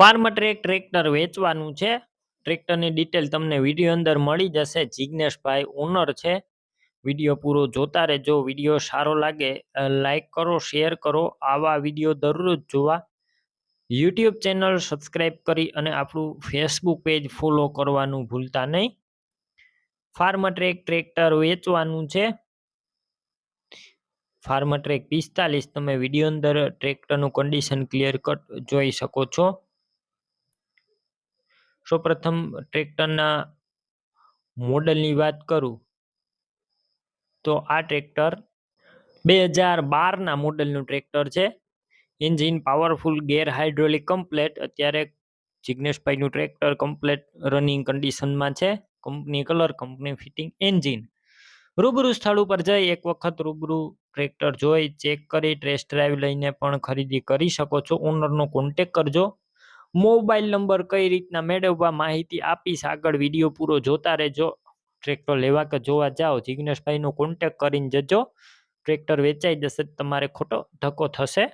Farm track tractor વેચવાનું છે. ટ્રેક્ટરની ડિટેલ તમને વીડિયો અંદર મળી જશે. જિજ્ઞેશભાઈ ઓનર છે. વીડિયો પૂરો જોતા રહેજો. વીડિયો સારો લાગે લાઈક કરો, શેર કરો. આવા વીડિયો દરરોજ જોવા. યુટ્યુબ ચેનલ સબસ્ક્રાઈબ કરી અને આપણું ફેસબુક પેજ ફોલો કરવાનું ભૂલતા નહીં. ફાર્મ ટ્રેક ટ્રેક્ટર વેચવાનું છે. ફાર્મ ટ્રેક પિસ્તાલીસ. તમે વીડિયો અંદર ટ્રેક્ટરનું કન્ડિશન ક્લિયર કટ જોઈ શકો છો. સૌપ્રથમ ટ્રેક્ટરના મોડલની વાત કરું, તો આ ટ્રેક્ટર બે હજાર બારના મોડલનું ટ્રેક્ટર છે. Engine powerful, gear hydraulic, complete. અત્યારે જિગ્નેશભાઈનું ટ્રેક્ટર કમ્પ્લેટ રનિંગ કન્ડિશનમાં છે. Company colour, company fitting, engine. રૂબરૂ સ્થળ ઉપર જઈ એક વખત રૂબરૂ ટ્રેક્ટર જોઈ, ચેક કરી, ટેસ્ટ ડ્રાઈવ લઈને પણ ખરીદી કરી શકો છો. ઓનરનો કોન્ટેક કરજો. મોબાઈલ નંબર કઈ રીતના મેળવવા માહિતી આપીશ? આગળ વીડિયો પૂરો જોતા રહેજો. ટ્રેક્ટર લેવા કે જોવા જાઓ, જિગ્નેશભાઈનો કોન્ટેક કરીને જજો. ટ્રેક્ટર વેચાઈ જશે તમારે ખોટો ધક્કો થશે.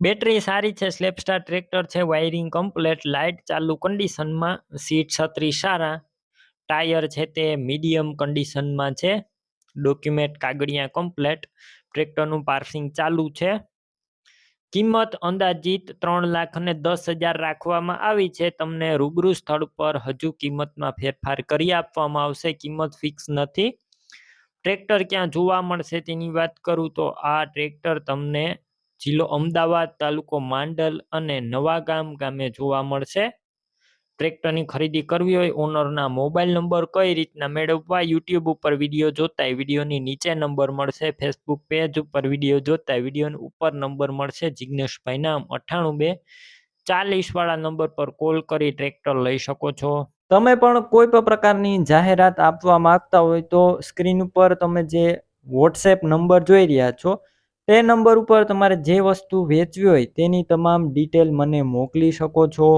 બેટરી સારી છે, સ્લેપસ્ટાર ટ્રેક્ટર છે વાયરિંગ કમ્પ્લેટ લાઇટ ચાલુ કન્ડિશનમાં સીટ છત્રી સારા, ટાયર છે તે મીડિયમ કન્ડિશનમાં છે. ડોક્યુમેન્ટ કાગળિયા કમ્પ્લેટ ટ્રેક્ટરનું પાર્સિંગ ચાલુ છે. કિંમત અંદાજિત ત્રણ લાખ અને દસ હજાર રાખવામાં આવી છે. તમને રૂબરૂ સ્થળ પર હજુ કિંમતમાં ફેરફાર કરી આપવામાં આવશે. કિંમત ફિક્સ નથી. ટ્રેક્ટર ક્યાં જોવા મળશે તેની વાત કરું તો આ ટ્રેક્ટર તમને જિલ્લો અમદાવાદ તાલુકો માંડલ અને નવા ગામ ગામે જોવા મળશે. ટ્રેક્ટરની ખરીદી કરવી હોય, ઓનરના મોબાઈલ નંબર કઈ રીતના મેળવવા, યુટ્યુબ ઉપર વીડિયો જોતા વિડીયોની નીચે નંબર મળશે, ફેસબુક પેજ ઉપર વીડિયો જોતા વિડીયોની ઉપર નંબર મળશે જિજ્ઞેશભાઈ નામ અઠ્ઠાણું બે ચાલીસ વાળા નંબર પર કોલ કરી ટ્રેક્ટર લઈ શકો છો. તમે પણ કોઈ પણ પ્રકારની જાહેરાત આપવા માંગતા હોય તો સ્ક્રીન ઉપર તમે જે વોટ્સએપ નંબર જોઈ રહ્યા છો, તે નંબર ઉપર તમારે જે વસ્તુ વેચવી હોય તેની તમામ ડિટેલ મને મોકલી શકો છો.